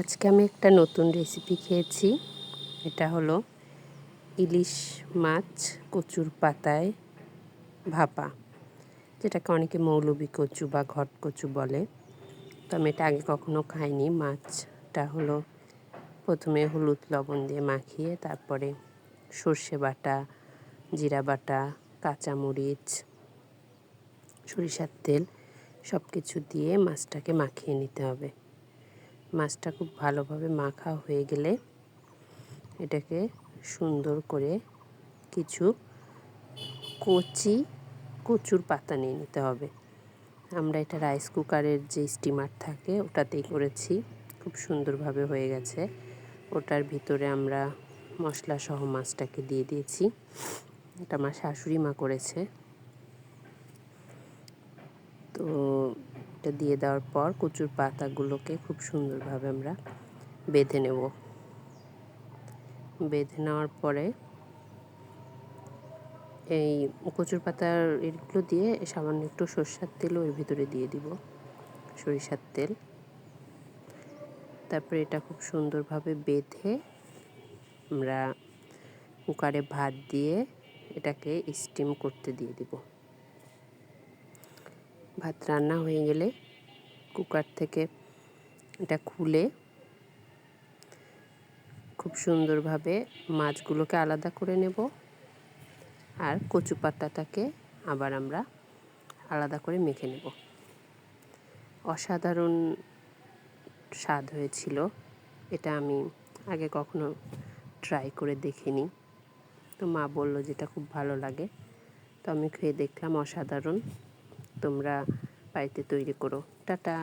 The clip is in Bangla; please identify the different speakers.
Speaker 1: আজকে আমি একটা নতুন রেসিপি খেয়েছি। এটা হলো ইলিশ মাছ কচুর পাতায় ভাপা, যেটাকে অনেকে মৌলবি কচু বা ঘট কচু বলে। তো আমি এটা আগে কখনো খাইনি। মাছটা হলো প্রথমে হলুদ লবণ দিয়ে মাখিয়ে তারপরে সর্ষে বাটা, জিরা বাটা, কাঁচামরিচ, সরিষার তেল সব কিছু দিয়ে মাছটাকে মাখিয়ে নিতে হবে। মাছটা খুব ভালোভাবে মাখা হয়ে গেলে এটাকে সুন্দর করে কিছু কচি, কচুর পাতা নিয়ে নিতে হবে। আমরা এটা রাইস কুকারের যে স্টিমার থাকে ওটাতেই করেছি। খুব সুন্দরভাবে হয়ে গেছে। ওটার ভিতরে আমরা মশলা সহ মাছটাকে দিয়ে দিয়েছি। এটা আমার শাশুড়ি মা করেছে। তো এটা দিয়ে দেওয়ার পর কচুর পাতাগুলোকে খুব সুন্দরভাবে আমরা বেঁধে নেব। বেঁধে নেওয়ার পরে এই কচুর পাতার এগুলো দিয়ে সামান্য একটু সর্ষার তেলও এর ভিতরে দিয়ে দিব, সরিষার তেল। তারপরে এটা খুব সুন্দরভাবে বেঁধে আমরা কুকারে ভাত দিয়ে এটাকে স্টিম করতে দিয়ে দিব। ভাত রান্না হয়ে গেলে কুকার থেকে এটা খুলে খুব সুন্দরভাবে মাছগুলোকে আলাদা করে নেব আর কচু পাতাটাকে আবার আমরা আলাদা করে মেখে নেব। অসাধারণ স্বাদ হয়েছিল। এটা আমি আগে কখনো ট্রাই করে দেখিনি। তো মা বলল যেটা খুব ভালো লাগে। তো আমি খেয়ে দেখলাম অসাধারণ। তোমরা বাড়িতে তৈরি করো। টাটা।